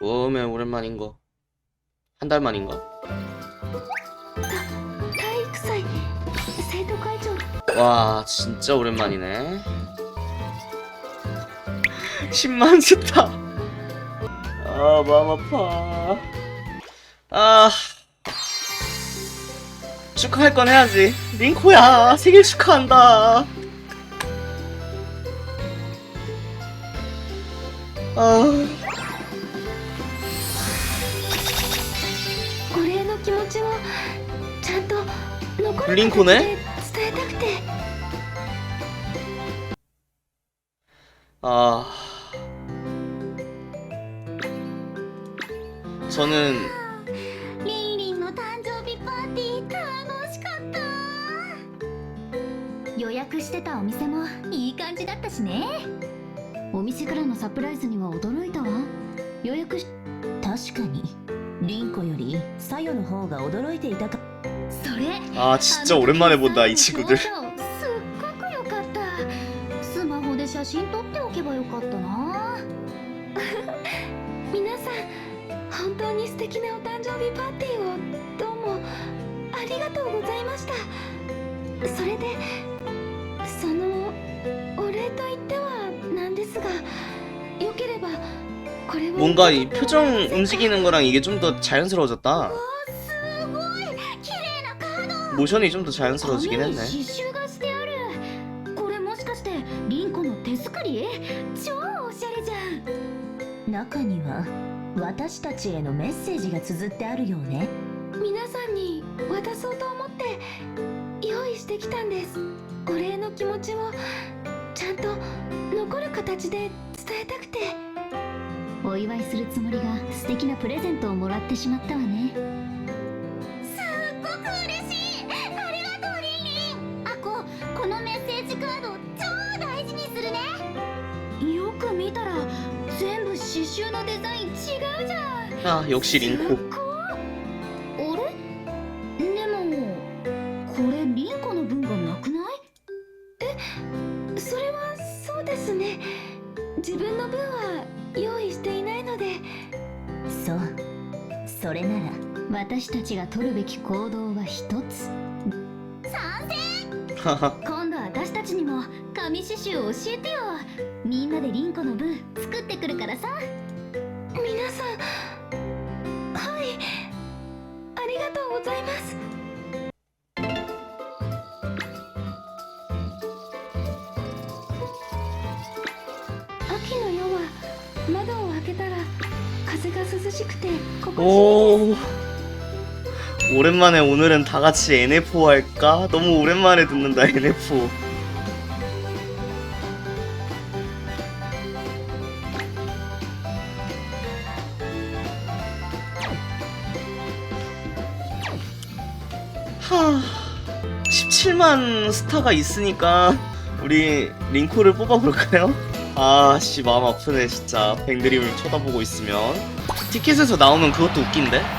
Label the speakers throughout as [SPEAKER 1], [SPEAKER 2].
[SPEAKER 1] 오메 오랜만인 거. 한 달 만인가?
[SPEAKER 2] 体育祭生徒会長
[SPEAKER 1] 와 진짜 오랜만이네. 10만 스타. 아 마음 아파. 아 축하할 건 해야지. 링코야 생일 축하한다. 아
[SPEAKER 2] 気持ちをちゃんと残る
[SPEAKER 1] リンコね？
[SPEAKER 2] 伝えたくて。
[SPEAKER 1] ああ저는
[SPEAKER 2] リンリンの誕生日パーティー楽しかった。予約してたお店もいい感じだったしね。お店からのサプライズには驚いたわ。予約し
[SPEAKER 3] 確かに。凛子よりさよの方が驚いていたか。
[SPEAKER 2] それ
[SPEAKER 1] あ진짜오랜만에본다이친구들
[SPEAKER 2] すっごくよかった。スマホで写真撮っておけばよかったな。皆さん本当に素敵なお誕生日パーティーをどうもありがとうございました。それでそのお礼といってはなんですがよければ
[SPEAKER 1] 뭔가 이 표정 움직이는 거랑 이게 좀 더 자연스러워졌다
[SPEAKER 2] すごい綺麗なカード
[SPEAKER 1] 모션이 좀 더 자연스러워지긴
[SPEAKER 2] 紙に
[SPEAKER 1] 했네
[SPEAKER 2] 刺繍がしてあるこれもしかしてリンコの手作り超おしゃれじゃん
[SPEAKER 3] 中には私たちへのメッセージが綴ってあるようね
[SPEAKER 2] 皆さんに渡そうと思って用意してきたんですお礼の気持ちをちゃんと残る形で伝えたくて お祝いするつもりが素敵なプレゼントをもらってしまったわねすっごく嬉しいありがとうリンリンあここのメッセージカード超大事にするねよく見たら全部刺繍のデザイン違うじゃん
[SPEAKER 1] 아 역시 링코
[SPEAKER 2] 私たちが取るべき行動は一つ。
[SPEAKER 1] 賛成。
[SPEAKER 2] 今度私たちにも紙刺繍を教えてよ。みんなでリンコの分作ってくるからさ。皆さん。はい。ありがとうございます。秋の夜は窓を開けたら風が涼しくて心地いい
[SPEAKER 1] です。 오랜만에 오늘은 다 같이 NF5 할까? 너무 오랜만에 듣는다 NF5 하 17만 스타가 있으니까 우리 링코를 뽑아볼까요? 아씨 마음 아프네 진짜 뱅드림을 쳐다보고 있으면 티켓에서 나오면 그것도 웃긴데?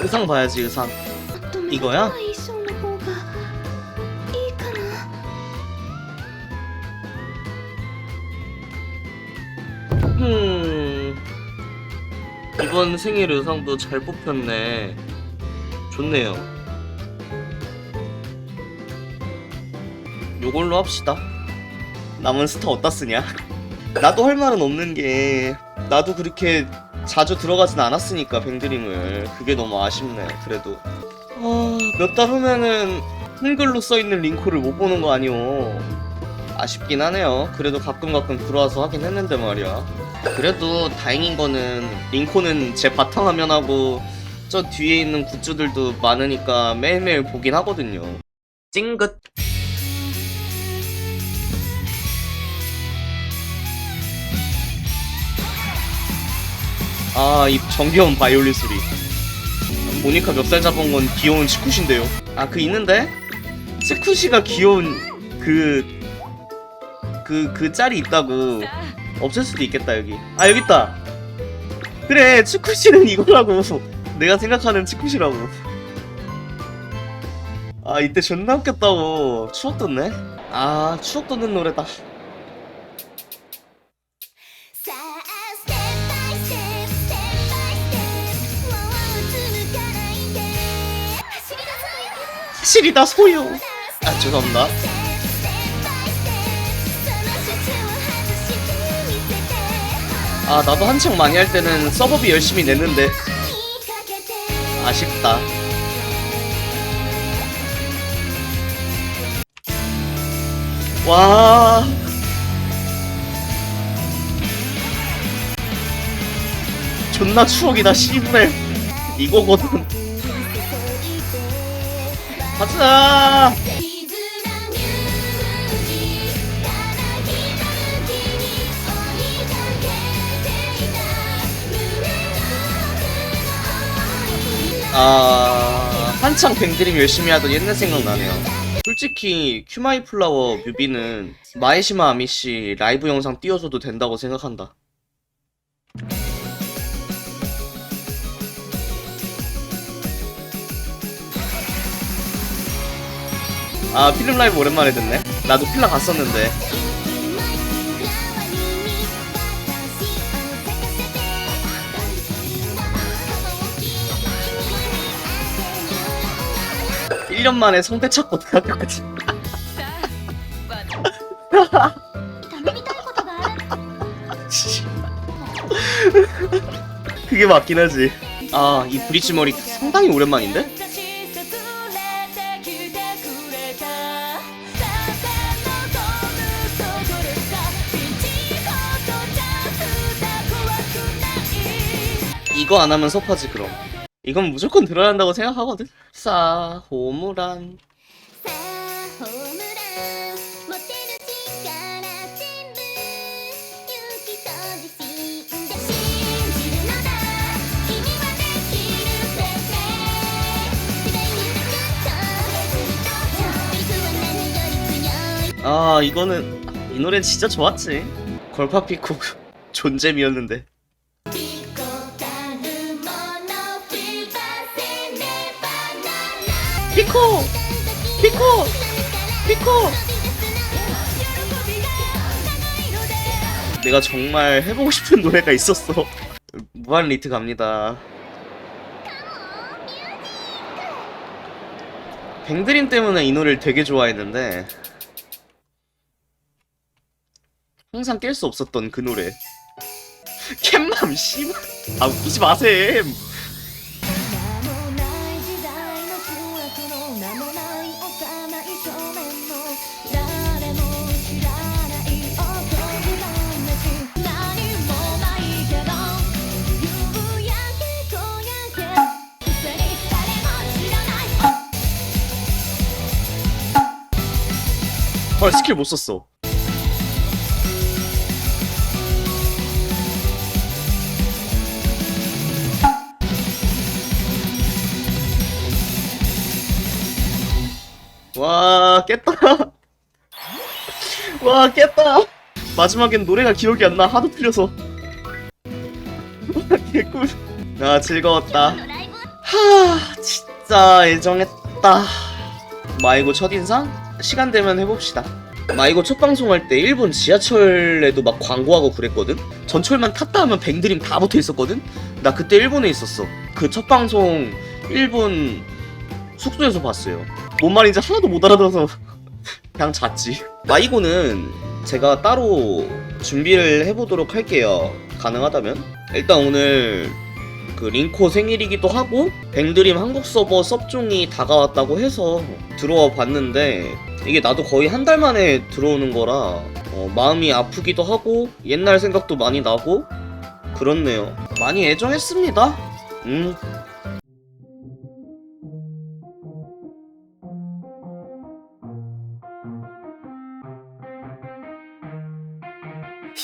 [SPEAKER 1] 의상 봐야지 의상. 이거야? 이번 생일 의상도 잘 뽑혔네. 좋네요. 요걸로 합시다. 남은 스타 어디다 쓰냐? 나도 할 말은 없는 게 나도 그렇게 자주 들어가진 않았으니까 뱅드림을. 그게 너무 아쉽네 그래도. 어, 몇달 후면은 한글로 써있는 링크를 못 보는 거 아니오. 아쉽긴 하네요. 그래도 가끔 가끔 들어와서 하긴 했는데 말이야. 그래도 다행인 거는 링코는 제 바탕 화면하고 저 뒤에 있는 굿즈들도 많으니까 매일매일 보긴 하거든요. 찡긋 아, 이 정겨운 바이올린 소리. 모니카 멱살 잡은 건 귀여운 치쿠시인데요. 아, 그 있는데? 치쿠시가 귀여운 그, 그, 그 짤이 있다고. 없을 수도 있겠다, 여기. 아, 여기 있다. 그래, 치쿠시는 이거라고. 내가 생각하는 치쿠시라고. 아, 이때 존나 웃겼다고. 추억 돋네? 아, 추억 돋는 노래다. 사실이다 소유. 아 죄송합니다. 아 나도 한창 많이 할 때는 서버비 열심히 냈는데 아쉽다. 와. 존나 추억이다 씨부레 이거거든. 가자 아 한창 뱅드림 열심히 하던 옛날 생각나네요 솔직히 큐마이 플라워 뮤비는 마에시마 아미씨 라이브 영상 띄워줘도 된다고 생각한다. 아 필름 라이브 오랜만에 듣네. 나도 필라 갔었는데. 1년 만에 성대 찾고 대학교까지 그게 맞긴 하지. 아 이 브릿지 머리 상당히 오랜만인데? 이거 안 하면 소파지 그럼. 이건 무조건 들어야 한다고 생각하거든. 싸
[SPEAKER 2] 호물한
[SPEAKER 1] 아 이거는 이 노래 진짜 좋았지. 걸파피콕 존재미였는데. 피코! 피코! 피코! 내가 정말 해보고 싶은 노래가 있었어. 무한 리트 갑니다. 뱅드림 때문에 이 노래를 되게 좋아했는데 항상 깰 수 없었던 그 노래 캣맘 씨발 아 웃기지 마셈 아 스킬 못 썼어. 와 깼다. 와 깼다. 마지막엔 노래가 기억이 안 나. 하도 틀려서. 개꿀. 아 즐거웠다. 하 진짜 애정했다. 마이고 첫인상? 시간 되면 해봅시다. 마이고 첫 방송할 때 일본 지하철에도 막 광고하고 그랬거든? 전철만 탔다 하면 뱅드림 다 붙어 있었거든? 나 그때 일본에 있었어. 그 첫 방송 일본 숙소에서 봤어요. 뭔 말인지 하나도 못 알아들어서 그냥 잤지. 마이고는 제가 따로 준비를 해보도록 할게요. 가능하다면? 일단 오늘 그 링코 생일이기도 하고 뱅드림 한국 서버 섭종이 다가왔다고 해서 들어와 봤는데 이게 나도 거의 한 달 만에 들어오는 거라 어, 마음이 아프기도 하고 옛날 생각도 많이 나고 그렇네요. 많이 애정했습니다. 음.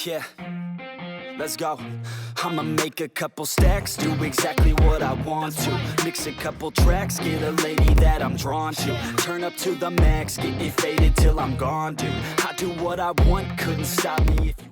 [SPEAKER 4] Yeah, let's go. I'ma make a couple stacks, do exactly what I want to. Mix a couple tracks, get a lady that I'm drawn to. Turn up to the max, get it faded till I'm gone, dude. I do what I want, couldn't stop me if you